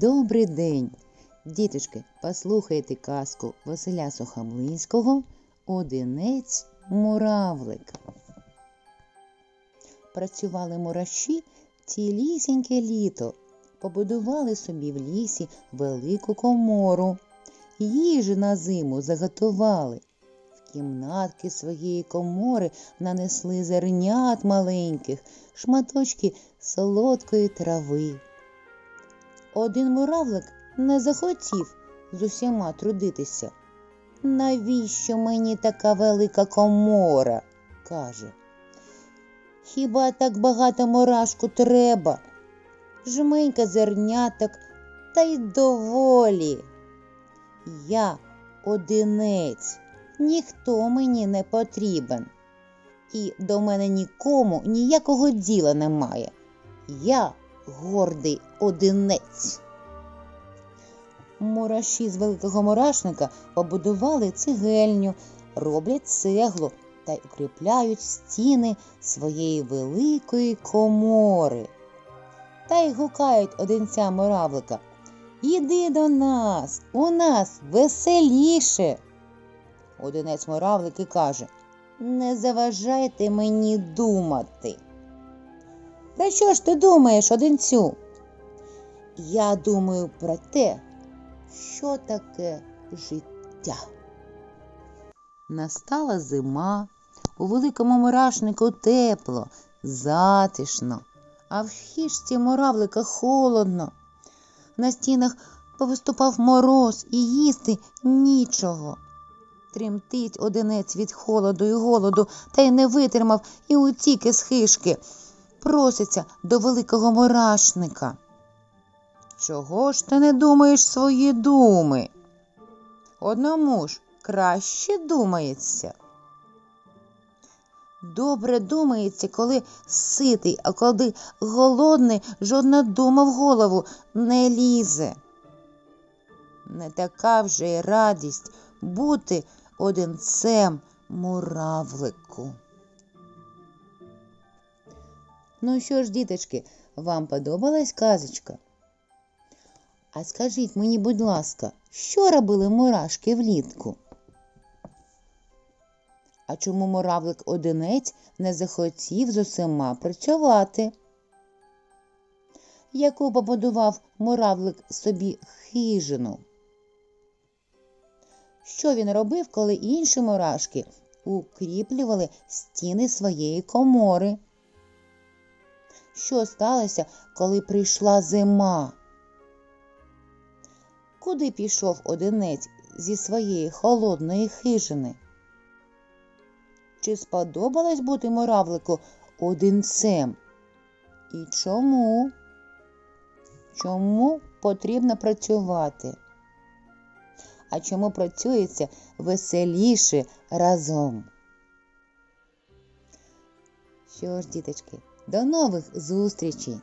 Добрий день! Діточки, послухайте казку Василя Сухомлинського Одинець муравлик. Працювали мураші цілісіньке літо, побудували собі в лісі велику комору, їжі на зиму заготували. В кімнатки своєї комори нанесли зернят маленьких, шматочки солодкої трави. Один муравлик не захотів з усіма трудитися. Навіщо мені така велика комора? каже. Хіба так багато мурашку треба? Жменька зерняток та й доволі. Я одинець, ніхто мені не потрібен. І до мене нікому ніякого діла немає. Я гордий одинець. Мураші з великого мурашника побудували цегельню, роблять цеглу та й укріпляють стіни своєї великої комори. Та й гукають одинця муравлика. Іди до нас, у нас веселіше. Одинець муравлик каже Не заважайте мені думати. Про що ж ти думаєш, одинцю? Я думаю про те, що таке життя. Настала зима, у великому мурашнику тепло, затишно, а в хижці муравлика холодно. На стінах повиступав мороз і їсти нічого. Тремтить одинець від холоду і голоду, та й не витримав і утік із хижки. Проситься до великого мурашника. Чого ж ти не думаєш свої думи? Одному ж краще думається. Добре думається, коли ситий, а коли голодний, жодна дума в голову не лізе. Не така вже й радість бути одинцем муравлику. Ну що ж, діточки, вам подобалась казочка? А скажіть мені, будь ласка, що робили мурашки влітку? А чому муравлик одинець не захотів з усіма працювати? Яку побудував муравлик собі хижину? Що він робив, коли інші мурашки укріплювали стіни своєї комори? Що сталося, коли прийшла зима? Куди пішов одинець зі своєї холодної хижини? Чи сподобалось бути муравлику одинцем? І чому? Чому потрібно працювати? А чому працюється веселіше разом? Що ж, діточки, до нових зустрічей!